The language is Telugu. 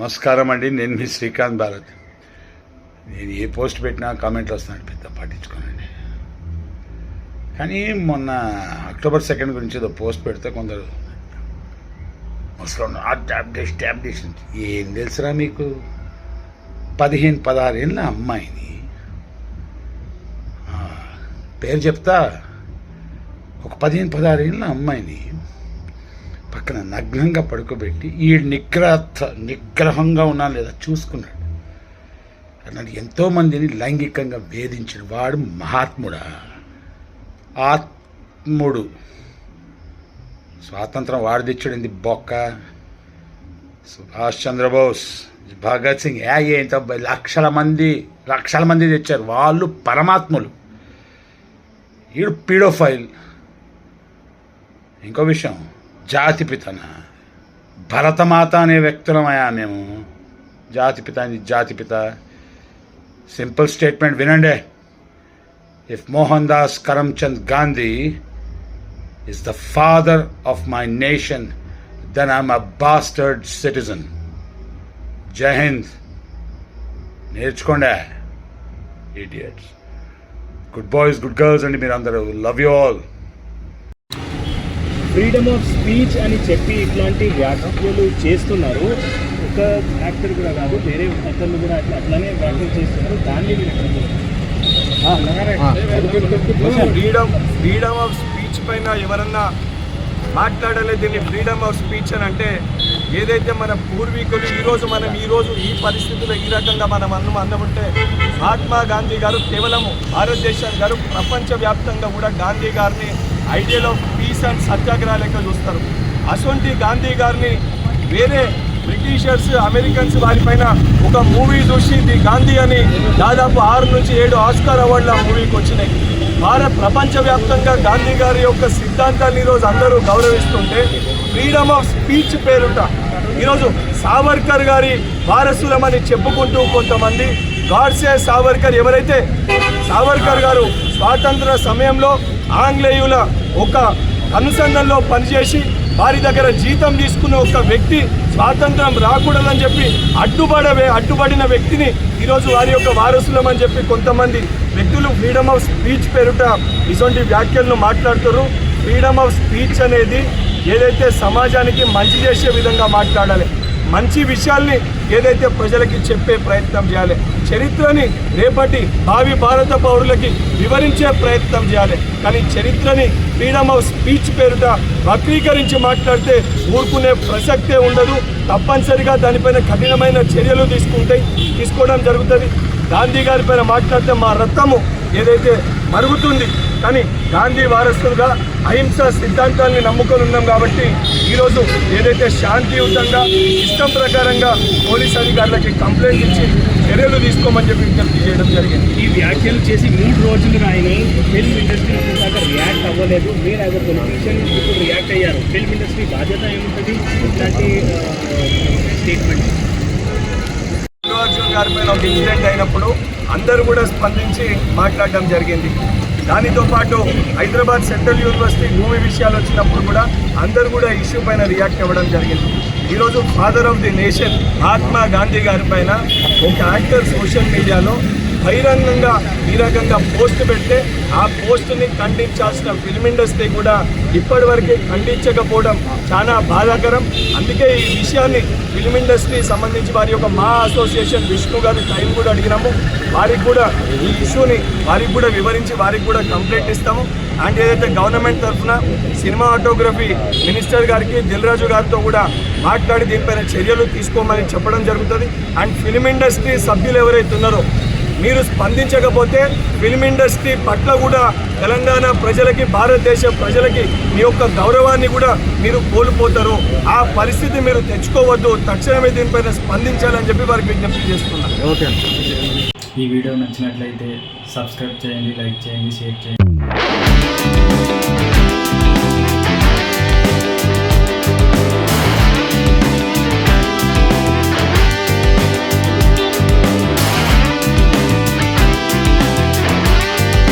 నమస్కారం అండి నేను మీ శ్రీకాంత్ భారత్. నేను ఏ పోస్ట్ పెట్టినా కామెంట్లు వస్తున్నాడు పెద్ద పట్టించుకోనండి. కానీ మొన్న అక్టోబర్ సెకండ్ గురించి ఏదో పోస్ట్ పెడితే కొందరు ముసలి ట్యాబ్లెట్స్ ట్యాబ్లెట్స్ ఏం తెలుసురా మీకు? పదిహేను పదహారు ఏళ్ళ అమ్మాయిని. పేరు చెప్తా. ఒక పదిహేను పదహారు ఏళ్ళ అమ్మాయిని పక్కన నగ్నంగా పడుకోబెట్టి ఈ నిగ్రహ నిగ్రహంగా ఉన్నా లేదా చూసుకున్నాడు. అన్నాడు ఎంతోమందిని లైంగికంగా వేధించిన వాడు మహాత్ముడా. ఆత్ముడు. స్వాతంత్రం వాడు తెచ్చాడింది బొక్క? సుభాష్ చంద్రబోస్ భగత్ సింగ్. ఏ ఏంతో లక్షల మంది లక్షల మంది తెచ్చారు. వాళ్ళు పరమాత్ములు. ఈడు పీడోఫైల్. ఇంకో విషయం. జాతిపితన. భరతమాత అనే వ్యక్తులమయా మేము జాతిపిత అని జాతిపిత. సింపుల్ స్టేట్మెంట్ వినండి. If Mohandas Karamchand Gandhi is the father of my nation, then I'm a bastard citizen. Jai Hind నేర్చుకోండి idiots good boys good girls అండి మీరు అందరూ love you all freedom of speech అని చెప్పి ఇట్లాంటి వ్యాఖ్యలు చేస్తున్నారు. ఒక యాక్టర్ కూడా కాదు వేరే అతను కూడా అట్లా అట్లానే వ్యాఖ్యలు చేస్తున్నారు. దాన్ని ఫ్రీడమ్ ఫ్రీడమ్ ఆఫ్ స్పీచ్ పైన ఎవరన్నా మాట్లాడలే దీన్ని ఫ్రీడమ్ ఆఫ్ స్పీచ్ అని అంటే ఏదైతే మన పూర్వీకులు ఈరోజు మనం ఈరోజు ఈ పరిస్థితిలో ఈ రకంగా మనం అన్నం అన్నముంటే మహాత్మా గాంధీ గారు కేవలం భారతదేశం గారు ప్రపంచవ్యాప్తంగా కూడా గాంధీ గారిని ideal of peace and satyagraha లెక్క చూస్తారు. అసొంటి గాంధీ గారిని వేరే బ్రిటిషర్స్ అమెరికన్స్ వారిపైన ఒక మూవీ చూసి ది గాంధీ అని దాదాపు ఆరు నుంచి ఏడు ఆస్కార్ అవార్డుల ఆ మూవీకి వచ్చినాయి. భారత ప్రపంచవ్యాప్తంగా గాంధీ గారి యొక్క సిద్ధాంతాన్ని ఈరోజు అందరూ గౌరవిస్తుంటే ఫ్రీడమ్ ఆఫ్ స్పీచ్ పేరుట. ఈరోజు సావర్కర్ గారి వారసులమని చెప్పుకుంటూ కొంతమంది గాడ్సే సావర్కర్. ఎవరైతే సావర్కర్ గారు స్వాతంత్ర సమయంలో ఆంగ్లేయుల ఒక అనుసంధానంలో పనిచేసి వారి దగ్గర జీతం తీసుకున్న ఒక వ్యక్తి స్వాతంత్రం రాకూడదని చెప్పి అడ్డుపడవే అడ్డుపడిన వ్యక్తిని ఈరోజు వారి యొక్క వారసులమని చెప్పి కొంతమంది వ్యక్తులు ఫ్రీడమ్ ఆఫ్ స్పీచ్ పేరుట ఇటువంటి వ్యాఖ్యలను మాట్లాడుతారు ఫ్రీడమ్ ఆఫ్ స్పీచ్ అనేది ఏదైతే సమాజానికి మంచి చేసే విధంగా మాట్లాడాలి మంచి విషయాల్ని ఏదైతే ప్రజలకి చెప్పే ప్రయత్నం చేయాలి చరిత్రని రేపటి భావి భారత పౌరులకి వివరించే ప్రయత్నం చేయాలి. కానీ చరిత్రని ఫ్రీడమ్ ఆఫ్ స్పీచ్ పేరుట వక్రీకరించి మాట్లాడితే ఊరుకునే ప్రసక్తే ఉండదు. తప్పనిసరిగా దానిపైన కఠినమైన చర్యలు తీసుకుంటాయి తీసుకోవడం జరుగుతుంది. గాంధీ గారి పైన మాట్లాడితే మా రక్తము ఏదైతే మరుగుతుంది కానీ గాంధీ వారసులుగా అహింస సిద్ధాంతాన్ని నమ్ముకొని ఉన్నాం కాబట్టి ఈరోజు ఏదైతే శాంతియుతంగా ఇష్టం ప్రకారంగా పోలీస్ అధికారులకి కంప్లైంట్ ఇచ్చి చర్యలు తీసుకోమని చెప్పి విజ్ఞప్తి చేయడం జరిగింది. ఈ వ్యాఖ్యలు చేసి మూడు రోజులు ఆయన ఫిల్మ్ ఇండస్ట్రీ దాకా రియాక్ట్ అవ్వలేదు. మీరు యాజ్ అ పొలిటీషియన్ ఇప్పుడు రియాక్ట్ అయ్యారు? ఫిల్మ్ ఇండస్ట్రీ బాధ్యత ఏముంటుంది? ఇట్లాంటి స్టేట్మెంట్ అర్జున్ గారి పైన ఒక ఇన్సిడెంట్ అయినప్పుడు అందరూ కూడా స్పందించి మాట్లాడడం జరిగింది. దానితో పాటు హైదరాబాద్ సెంట్రల్ యూనివర్సిటీ భూమి విషయాలు వచ్చినప్పుడు కూడా అందరూ కూడా ఇష్యూ పైన రియాక్ట్ అవ్వడం జరిగింది. ఈరోజు father of the nation Mahatma Gandhi గారి పైన ఒక యాక్టర్ సోషల్ మీడియాలో బహిరంగంగా ఈ రకంగా పోస్ట్ పెడితే ఆ పోస్ట్ని ఖండించాల్సిన ఫిల్మ్ ఇండస్ట్రీ కూడా ఇప్పటివరకు ఖండించకపోవడం చాలా బాధాకరం. అందుకే ఈ విషయాన్ని ఫిల్మ్ ఇండస్ట్రీ సంబంధించి వారి యొక్క మా అసోసియేషన్ విష్ణు గారి టైం కూడా అడిగినాము. వారికి కూడా ఈ ఇష్యూని వారికి కూడా వివరించి వారికి కూడా కంప్లైంట్ ఇస్తాము. అండ్ ఏదైతే గవర్నమెంట్ తరఫున సినిమా ఆటోగ్రఫీ మినిస్టర్ గారికి దిల్రాజు గారితో కూడా మాట్లాడి దీనిపైన చర్యలు తీసుకోమని చెప్పడం జరుగుతుంది. అండ్ ఫిల్మ్ ఇండస్ట్రీ సభ్యులు ఎవరైతే ఉన్నారో మీరు స్పందించకపోతే ఫిల్మ్ ఇండస్ట్రీ పట్ల కూడా తెలంగాణ ప్రజలకి భారతదేశ ప్రజలకి మీ యొక్క గౌరవాన్ని కూడా మీరు కోల్పోతారు. ఆ పరిస్థితి మీరు తెచ్చుకోవద్దు. తక్షణమే దీనిపైన స్పందించాలని చెప్పి వారికి విజ్ఞప్తి చేస్తున్నాను ఈ వీడియో నచ్చినట్లయితే సబ్స్క్రైబ్ చేయండి లైక్ చేయండి షేర్ చేయండి.